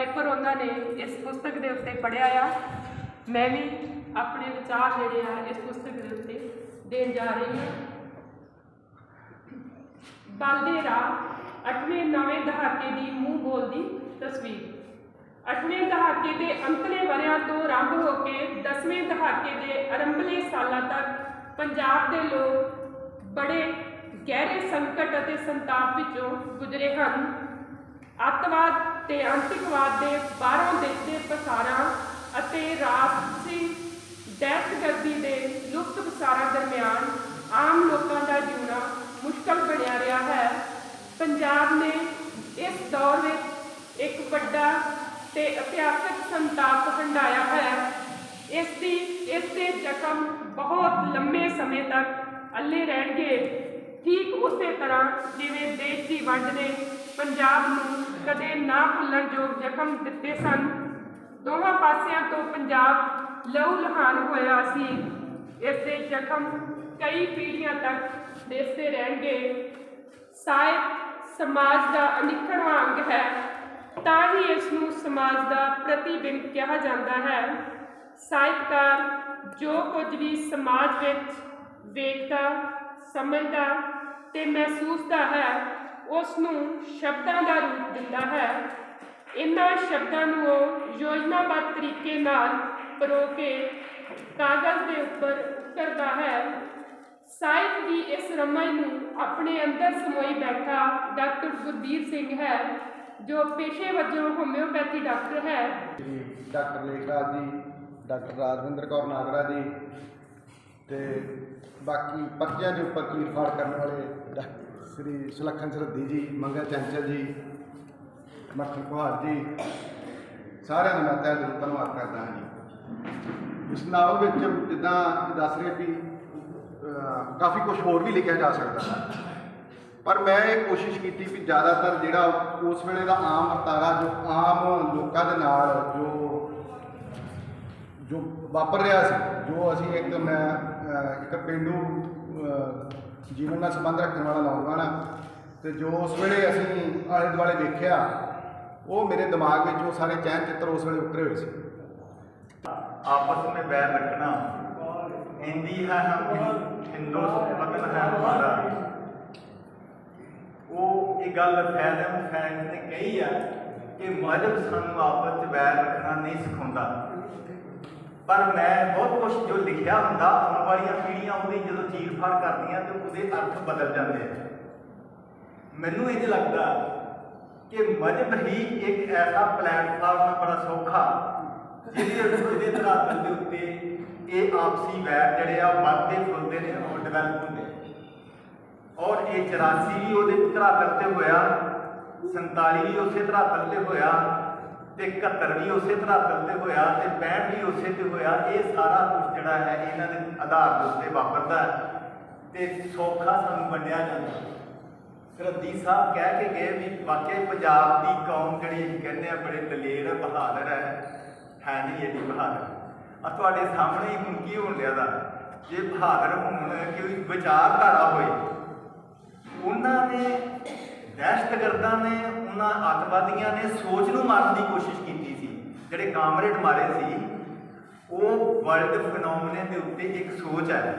Paper ਉਹਨਾਂ ਨੇ ਇਸ ਪੁਸਤਕ ਦੇ ਉੱਤੇ ਪੜਿਆ ਆ। ਮੈਂ ਵੀ ਆਪਣੇ ਵਿਚਾਰ ਜਿਹੜੇ ਆ ਇਸ ਪੁਸਤਕ ਦੇ ਉੱਤੇ ਦੇਣ ਜਾ ਰਹੀ ਹਾਂ। ਬਲਦੇ ਰਾਹ ਅੱਠਵੇਂ ਨਵੇਂ ਦਹਾਕੇ ਦੀ ਮੂੰਹ ਬੋਲਦੀ ਤਸਵੀਰ। ਅੱਠਵੇਂ ਦਹਾਕੇ ਦੇ ਅੰਤਲੇ ਵਰਿਆਂ ਤੋਂ ਆਰੰਭ ਹੋ ਕੇ ਦਸਵੇਂ ਦਹਾਕੇ ਦੇ ਆਰੰਭਲੇ ਸਾਲਾਂ ਤੱਕ ਪੰਜਾਬ ਦੇ ਲੋਕ ਬੜੇ ਗਹਿਰੇ ਸੰਕਟ ਅਤੇ ਸੰਤਾਪ ਵਿੱਚੋਂ ਗੁਜ਼ਰੇ ਹਨ। ਅੱਤਵਾਦ ਤੇ ਅੰਤਿਕਵਾਦ ਦੇ ਬਾਹਰੋਂ ਦੇਖਦੇ ਪਸਾਰਾਂ ਅਤੇ ਰਾਜਸੀ ਦਹਿਸ਼ਤਗਰਦੀ ਦੇ ਲੁਪਤ ਪਸਾਰਾਂ ਦਰਮਿਆਨ ਆਮ ਲੋਕਾਂ ਦਾ ਜਿਉਣਾ ਮੁਸ਼ਕਲ ਬਣਿਆ ਰਿਹਾ ਹੈ। ਪੰਜਾਬ ਨੇ ਇਸ ਦੌਰ ਵਿੱਚ ਇੱਕ ਵੱਡਾ ਤੇ ਇਤਿਹਾਸਕ ਸੰਤਾਪ ਹੰਡਾਇਆ ਹੈ। ਇਸ ਦੀ, ਇਸ ਦੇ ਜ਼ਖਮ ਬਹੁਤ ਲੰਮੇ ਸਮੇਂ ਤੱਕ ਅੱਲੇ ਰਹਿਣਗੇ। ਠੀਕ ਉਸੇ ਤਰ੍ਹਾਂ ਜਿਵੇਂ ਦੇਸ਼ ਦੀ ਵੰਡ ਨੇ ਪੰਜਾਬ ਨੂੰ ਕਦੇ ਨਾ ਭੁੱਲਣ ਯੋਗ ਜ਼ਖਮ ਦਿੱਤੇ ਸਨ। ਦੋਹਾਂ ਪਾਸਿਆਂ ਤੋਂ ਪੰਜਾਬ ਲਹੂ ਲਹਾਨ ਹੋਇਆ ਸੀ। ਇਸ ਦੇ ਜ਼ਖਮ ਕਈ ਪੀੜ੍ਹੀਆਂ ਤੱਕ ਦੇਸਦੇ ਰਹਿਣਗੇ। ਸਾਹਿਤ ਸਮਾਜ ਦਾ ਅਨਿੱਖੜਵਾਂ ਅੰਗ ਹੈ, ਤਾਂ ਹੀ ਇਸ ਨੂੰ ਸਮਾਜ ਦਾ ਪ੍ਰਤੀਬਿੰਬ ਕਿਹਾ ਜਾਂਦਾ ਹੈ। ਸਾਹਿਤਕਾਰ ਜੋ ਕੁਝ ਵੀ ਸਮਾਜ ਵਿੱਚ ਵੇਖਦਾ, ਸਮਝਦਾ ਤੇ ਮਹਿਸੂਸਦਾ ਹੈ ਉਸ ਨੂੰ ਸ਼ਬਦਾਂ ਦਾ ਰੂਪ ਦਿੰਦਾ ਹੈ। ਇਹਨਾਂ ਸ਼ਬਦਾਂ ਨੂੰ ਉਹ ਯੋਜਨਾਬੱਧ ਤਰੀਕੇ ਨਾਲ ਪਰੋ ਕੇ ਕਾਗਜ਼ ਦੇ ਉੱਪਰ ਉਤਰਦਾ ਹੈ। ਸਾਹਿਤ ਦੀ ਇਸ ਰਮਜ ਨੂੰ ਆਪਣੇ ਅੰਦਰ ਸਮੋਈ ਬੈਠਾ ਡਾਕਟਰ ਗੁਰਬੀਰ ਸਿੰਘ ਹੈ, ਜੋ ਪੇਸ਼ੇ ਵਜੋਂ ਹੋਮਿਓਪੈਥੀ ਡਾਕਟਰ ਹੈ। ਜੀ, ਡਾਕਟਰ ਲੇਖਰਾਜ ਜੀ, ਡਾਕਟਰ ਰਾਜਵਿੰਦਰ ਕੌਰ ਨਾਗਰਾ ਜੀ ਤੇ ਬਾਕੀ ਪਰਚਿਆਂ ਦੇ ਉੱਪਰ ਚੀਰ ਫਾੜ ਕਰਨ ਵਾਲੇ ਸ੍ਰੀ ਸੁਲੱਖਣ ਸਰਦੀ ਜੀ ਮੰਗਾ ਚੰਚਲ ਜੀ, ਮੱਖਣ ਕੁਹਾਰ ਜੀ, ਸਾਰਿਆਂ ਦਾ ਮੈਂ ਤਹਿ ਦਿਲੋਂ ਧੰਨਵਾਦ ਕਰਦਾ ਹਾਂ ਜੀ। ਇਸ ਨਾਵਲ ਵਿੱਚ ਜਿੱਦਾਂ ਦੱਸ ਰਹੇ ਵੀ ਕਾਫੀ ਕੁਝ ਹੋਰ ਵੀ ਲਿਖਿਆ ਜਾ ਸਕਦਾ ਹੈ। ਪਰ ਮੈਂ ਇਹ ਕੋਸ਼ਿਸ਼ ਕੀਤੀ ਵੀ ਜ਼ਿਆਦਾਤਰ ਜਿਹੜਾ ਉਸ ਵੇਲੇ ਦਾ ਆਮ ਵਰਤਾਰਾ, ਜੋ ਆਮ ਲੋਕਾਂ ਦੇ ਨਾਲ ਜੋ ਜੋ ਵਾਪਰ ਰਿਹਾ ਸੀ, ਜੋ ਅਸੀਂ ਇੱਕ ਮੈਂ ਇੱਕ ਪਿੰਡੂ ਜੀਵਨ ਨਾਲ ਸੰਬੰਧ ਰੱਖਣ ਵਾਲਾ ਨੌਜਵਾਨ ਹਾਂ ਤੇ ਜੋ ਉਸ ਵੇਲੇ ਅਸੀਂ ਆਲੇ ਦੁਆਲੇ ਵੇਖਿਆ ਉਹ ਮੇਰੇ ਦਿਮਾਗ ਵਿੱਚ ਉਹ ਸਾਰੇ ਚੈਨ ਚਿੱਤਰ ਉਸ ਵੇਲੇ ਉਤਰੇ ਹੋਏ ਸੀ आपस में बैर रखना हिंदी है हम हिंदुस्तान है हमारा ਉਹ ਇਹ ਗੱਲ ਫੈਜ਼ਮ ਫੈਜ਼ ਨੇ ਕਹੀ ਆ ਕਿ ਮਜ਼ਹਬ ਸਾਨੂੰ ਆਪਸ ਵਿੱਚ ਵੈਰ ਰੱਖਣਾ ਨਹੀਂ ਸਿਖਾਉਂਦਾ ਪਰ ਮੈਂ ਬਹੁਤ ਕੁਝ ਜੋ ਲਿਖਿਆ ਹੁੰਦਾ, ਆਉਣ ਵਾਲੀਆਂ ਪੀੜ੍ਹੀਆਂ ਉਹਦੀ ਜਦੋਂ ਚੀਰ ਫਾੜ ਕਰਦੀਆਂ ਤੇ ਉਹਦੇ ਅਰਥ ਬਦਲ ਜਾਂਦੇ ਆ। ਮੈਨੂੰ ਇਹ ਲੱਗਦਾ ਕਿ ਮਜ਼ਹਬ ਹੀ ਇੱਕ ਐਸਾ ਪਲੇਟਫਾਰਮ ਹੈ ਬੜਾ ਸੌਖਾ, ਜਿਹਦੇ ਜਿਹਦੇ ਧਰਾਤਲ ਦੇ ਉੱਤੇ ਇਹ ਆਪਸੀ ਵੈਰ ਜਿਹੜੇ ਆ ਵੱਧਦੇ ਫੁੱਲਦੇ ਨੇ ਔਰ ਡਿਵੈਲਪ ਹੁੰਦੇ ਔਰ ਇਹ 84 ਵੀ ਉਹਦੇ ਧਰਾਤਲ ਤੇ ਹੋਇਆ 47 ਵੀ ਉਸੇ ਧਰਾਤਲ ਤੇ ਹੋਇਆ ਤੇ 71 ਵੀ ਉਸੇ ਧਰਾਤਲ ਤੇ ਹੋਇਆ ਤੇ 65 ਵੀ ਉਸੇ ਤੇ ਹੋਇਆ, ਇਹ ਸਾਰਾ ਕੁਝ ਜਿਹੜਾ ਹੈ ਇਹਨਾਂ ਦੇ ਆਧਾਰ ਦੇ ਉੱਤੇ ਵਾਪਰਦਾ ਹੈ ਤੇ ਸੌਖਾ ਸਾਨੂੰ ਵੰਡਿਆ ਜਾਂਦਾ ਸਰਦੀ ਸਾਹਿਬ ਕਹਿ ਕੇ ਗਏ ਵੀ ਵਾਕਈ ਪੰਜਾਬ ਦੀ ਕੌਮ ਜਿਹੜੀ ਅਸੀਂ ਕਹਿੰਦੇ ਆ ਬੜੇ ਦਲੇਰ ਹੈ ਬਹਾਦਰ ਹੈ ਹੈ ਨਹੀਂ ਇਹਦੀ ਬਹਾਦਰ। ਆ ਤੁਹਾਡੇ ਸਾਹਮਣੇ ਹੀ ਹੁਣ ਕੀ ਹੋਣ ਲਿਆ ਦਾ ਜੇ ਬਹਾਦਰ ਹੋਣ ਕੋਈ ਵਿਚਾਰਧਾਰਾ ਹੋਏ, ਉਹਨਾਂ ਨੇ ਦਹਿਸ਼ਤਗਰਦਾਂ ਨੇ ਉਹਨਾਂ ਅੱਤਵਾਦੀਆਂ ਨੇ ਸੋਚ ਨੂੰ ਮਾਰਨ ਦੀ ਕੋਸ਼ਿਸ਼ ਕੀਤੀ ਸੀ। ਜਿਹੜੇ ਕਾਮਰੇਡ ਮਾਰੇ ਸੀ, ਉਹ ਵਰਲਡ ਫੈਨੋਮੀਨਨ ਦੇ ਉੱਤੇ ਇੱਕ ਸੋਚ ਹੈ।